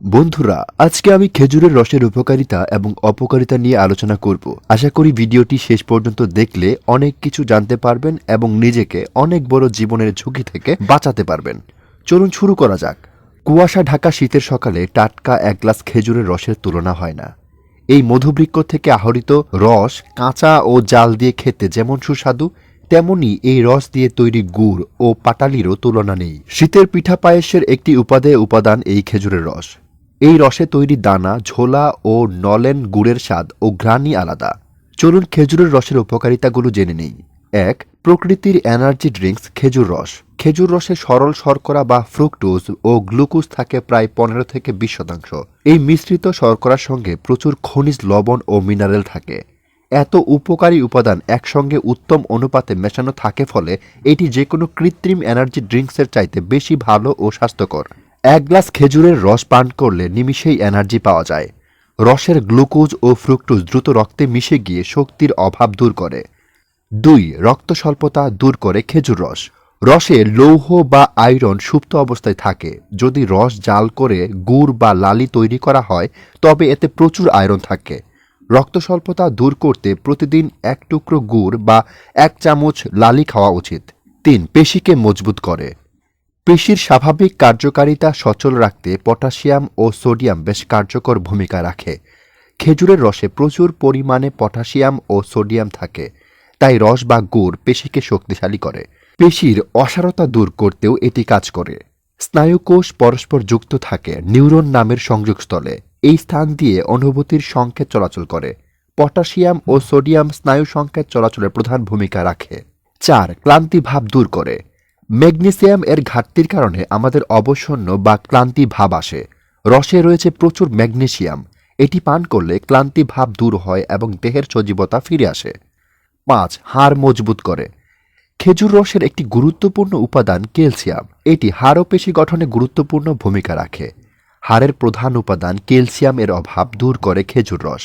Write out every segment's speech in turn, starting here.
বন্ধুরা, আজকে আমি খেজুরের রসের উপকারিতা এবং অপকারিতা নিয়ে আলোচনা করব। আশা করি ভিডিওটি শেষ পর্যন্ত দেখলে অনেক কিছু জানতে পারবেন এবং নিজেকে অনেক বড় জীবনের ঝুঁকি থেকে বাঁচাতে পারবেন। চলুন শুরু করা যাক। কুয়াশা ঢাকা শীতের সকালে টাটকা এক গ্লাস খেজুরের রসের তুলনা হয় না। এই মধুবৃক্ষ থেকে আহরিত রস কাঁচা ও জাল দিয়ে খেতে যেমন সুস্বাদু, তেমনি এই রস দিয়ে তৈরি গুড় ও পাটালিরও তুলনা নেই। শীতের পিঠা পায়েসের একটি উপাদেয় উপাদান এই খেজুরের রস। এই রসে তৈরি দানা, ঝোলা ও নলেন গুড়ের স্বাদ ও ঘ্রাণই আলাদা। চলুন খেজুরের রসের উপকারিতাগুলো জেনে নেই। এক, প্রকৃতির এনার্জি ড্রিঙ্কস খেজুর রস। খেজুর রসে সরল শর্করা বা ফ্রুক্টোজ ও গ্লুকোজ থাকে প্রায় পনেরো থেকে বিশ শতাংশ। এই মিশ্রিত শর্করার সঙ্গে প্রচুর খনিজ লবণ ও মিনারেল থাকে। এত উপকারী উপাদান একসঙ্গে উত্তম অনুপাতে মেশানো থাকে ফলে এটি যে কোনো কৃত্রিম এনার্জি ড্রিঙ্কসের চাইতে বেশি ভালো ও স্বাস্থ্যকর। এক গ্লাস খেজুরের রস পান করলে নিমিষেই এনার্জি পাওয়া যায়। রসের গ্লুকোজ ও ফ্রুক্টোজ দ্রুত রক্তে মিশে গিয়ে শক্তির অভাব দূর করে। দুই রক্ত স্বল্পতা দূর করে খেজুর রস। রসে লৌহ বা আয়রন সুপ্ত অবস্থায় থাকে। যদি রস জাল করে গুড় বা লালি তৈরি করা হয়, তবে এতে প্রচুর আয়রন থাকে। রক্ত স্বল্পতা দূর করতে প্রতিদিন এক টুকরো গুড় বা এক চামচ লালি খাওয়া উচিত। তিন, পেশিকে মজবুত করে। পেশির স্বাভাবিক কার্যকারিতা সচল রাখতে পটাশিয়াম ও সোডিয়াম বেশ কার্যকর ভূমিকা রাখে। খেজুরের রসে প্রচুর পরিমাণে পটাশিয়াম ও সোডিয়াম থাকে, তাই রস বা গুড় পেশিকে শক্তিশালী করে। পেশির অসারতা দূর করতেও এটি কাজ করে। স্নায়ুকোষ পরস্পর যুক্ত থাকে নিউরন নামের সংযোগস্থলে। এই স্থান দিয়ে অনুভূতির সংকেত চলাচল করে। পটাশিয়াম ও সোডিয়াম স্নায়ু সংকেত চলাচলের প্রধান ভূমিকা রাখে। চার, ক্লান্তি ভাব দূর করে। ম্যাগনেসিয়াম এর ঘাটতির কারণে আমাদের অবসন্ন বা ক্লান্তি ভাব আসে। রসে রয়েছে প্রচুর ম্যাগনেসিয়াম। এটি পান করলে ক্লান্তি ভাব দূর হয় এবং দেহের সজীবতা ফিরে আসে। পাঁচ, হাড় মজবুত করে। খেজুর রসের একটি গুরুত্বপূর্ণ উপাদান ক্যালসিয়াম। এটি হাড় পেশি গঠনে গুরুত্বপূর্ণ ভূমিকা রাখে। হাড়ের প্রধান উপাদান ক্যালসিয়াম এর অভাব দূর করে খেজুর রস।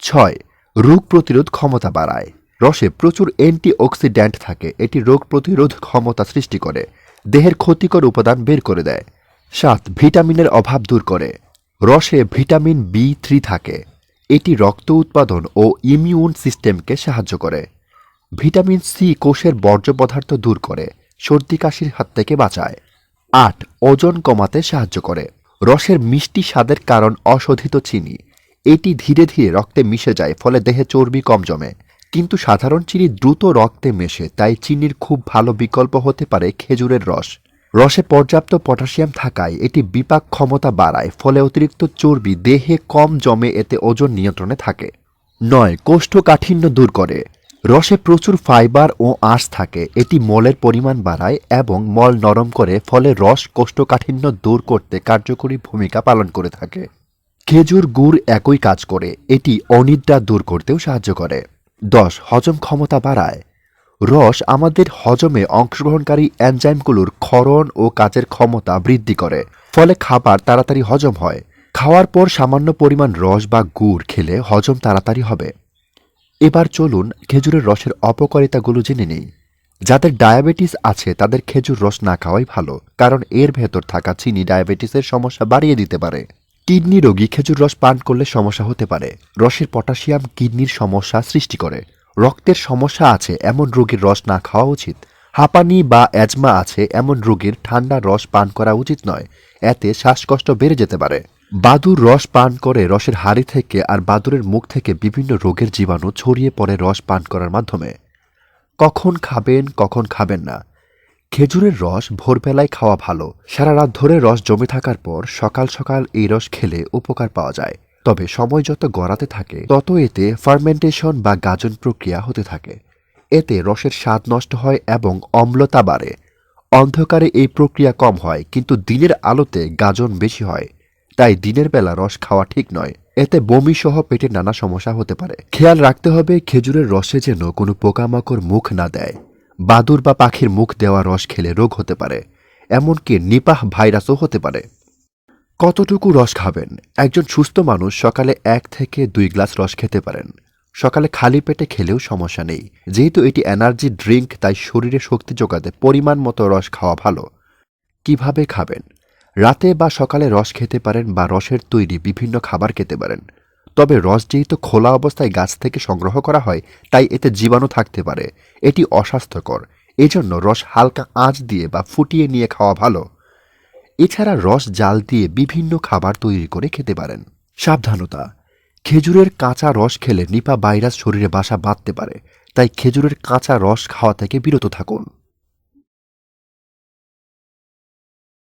ছয়, রোগ প্রতিরোধ ক্ষমতা বাড়ায়। রসে প্রচুর অ্যান্টিঅক্সিড্যান্ট থাকে। এটি রোগ প্রতিরোধ ক্ষমতা সৃষ্টি করে, দেহের ক্ষতিকর উপাদান বের করে দেয়। সাত, ভিটামিনের অভাব দূর করে। রসে ভিটামিন বি থ্রি থাকে। এটি রক্ত উৎপাদন ও ইমিউন সিস্টেমকে সাহায্য করে। ভিটামিন সি কোষের বর্জ্য পদার্থ দূর করে, সর্দি কাশির হাত থেকে বাঁচায়। আট, ওজন কমাতে সাহায্য করে। রসের মিষ্টি স্বাদের কারণ অশোধিত চিনি। এটি ধীরে ধীরে রক্তে মিশে যায়, ফলে দেহে চর্বি কম জমে। কিন্তু সাধারণ চিনি দ্রুত রক্তে মেশে, তাই চিনির খুব ভালো বিকল্প হতে পারে খেজুরের রস। রসে পর্যাপ্ত পটাশিয়াম থাকায় এটি বিপাক ক্ষমতা বাড়ায়, ফলে অতিরিক্ত চর্বি দেহে কম জমে, এতে ওজন নিয়ন্ত্রণে থাকে। নয়, কোষ্ঠকাঠিন্য দূর করে। রসে প্রচুর ফাইবার ও আঁশ থাকে, এটি মলের পরিমাণ বাড়ায় এবং মল নরম করে, ফলে রস কোষ্ঠকাঠিন্য দূর করতে কার্যকরী ভূমিকা পালন করে থাকে। খেজুর গুড় একই কাজ করে, এটি অনিদ্রা দূর করতেও সাহায্য করে। দশ, হজম ক্ষমতা বাড়ায়। রস আমাদের হজমে অংশগ্রহণকারী এনজাইমগুলোর ক্ষরণ ও কাজের ক্ষমতা বৃদ্ধি করে, ফলে খাবার তাড়াতাড়ি হজম হয়। খাওয়ার পর সামান্য পরিমাণ রস বা গুড় খেলে হজম তাড়াতাড়ি হবে। এবার চলুন খেজুরের রসের অপকারিতাগুলো জেনে নিই। যাদের ডায়াবেটিস আছে, তাদের খেজুর রস না খাওয়াই ভালো, কারণ এর ভেতর থাকা চিনি ডায়াবেটিসের সমস্যা বাড়িয়ে দিতে পারে। কিডনি রোগী খেজুর রস পান করলে সমস্যা হতে পারে। রসের পটাশিয়াম কিডনির সমস্যা সৃষ্টি করে। রক্তের সমস্যা আছে, এমন রোগীর রস না খাওয়া উচিত। হাঁপানি বা অ্যাজমা আছে, এমন রোগীর ঠান্ডা রস পান করা উচিত নয়। এতে শ্বাসকষ্ট বেড়ে যেতে পারে। বাদুর রস পান করে রসের হাড়ি থেকে আর বাদুরের মুখ থেকে বিভিন্ন রোগের জীবাণু ছড়িয়ে পড়ে রস পান করার মাধ্যমে। কখন খাবেন কখন খাবেন না। খেজুরের রস ভোরবেলায় খাওয়া ভালো। সারা রাত ধরে রস জমে থাকার পর সকাল সকাল এই রস খেলে উপকার পাওয়া যায়। তবে সময় যত গড়াতে থাকে, তত এতে ফার্মেন্টেশন বা গাজন প্রক্রিয়া হতে থাকে। এতে রসের স্বাদ নষ্ট হয় এবং অম্লতা বাড়ে। অন্ধকারে এই প্রক্রিয়া কম হয়, কিন্তু দিনের আলোতে গাজন বেশি হয়। তাই দিনের বেলা রস খাওয়া ঠিক নয়। এতে বমি সহ পেটের নানা সমস্যা হতে পারে। খেয়াল রাখতে হবে, খেজুরের রসে যেন কোনো পোকামাকড় মুখ না দেয়। বাদুর বা পাখির মুখ দেওয়া রস খেলে রোগ হতে পারে, এমনকি নিপাহ ভাইরাসও হতে পারে। কতটুকু রস খাবেন? একজন সুস্থ মানুষ সকালে এক থেকে দুই গ্লাস রস খেতে পারেন। সকালে খালি পেটে খেলেও সমস্যা নেই। যেহেতু এটি এনার্জি ড্রিঙ্ক, তাই শরীরে শক্তি যোগাতে পরিমাণ মতো রস খাওয়া ভালো। কীভাবে খাবেন? রাতে বা সকালে রস খেতে পারেন বা রসের তৈরি বিভিন্ন খাবার খেতে পারেন। তবে রস যেহেতু খোলা অবস্থায় গাছ থেকে সংগ্রহ করা হয়, তাই এতে জীবাণু থাকতে পারে। এটি অস্বাস্থ্যকর। এজন্য রস হালকা আঁচ দিয়ে বা ফুটিয়ে নিয়ে খাওয়া ভালো। এছাড়া রস জাল দিয়ে বিভিন্ন খাবার তৈরি করে খেতে পারেন। সাবধানতা। খেজুরের কাঁচা রস খেলে নিপা ভাইরাস শরীরে বাসা বাঁধতে পারে, তাই খেজুরের কাঁচা রস খাওয়া থেকে বিরত থাকুন।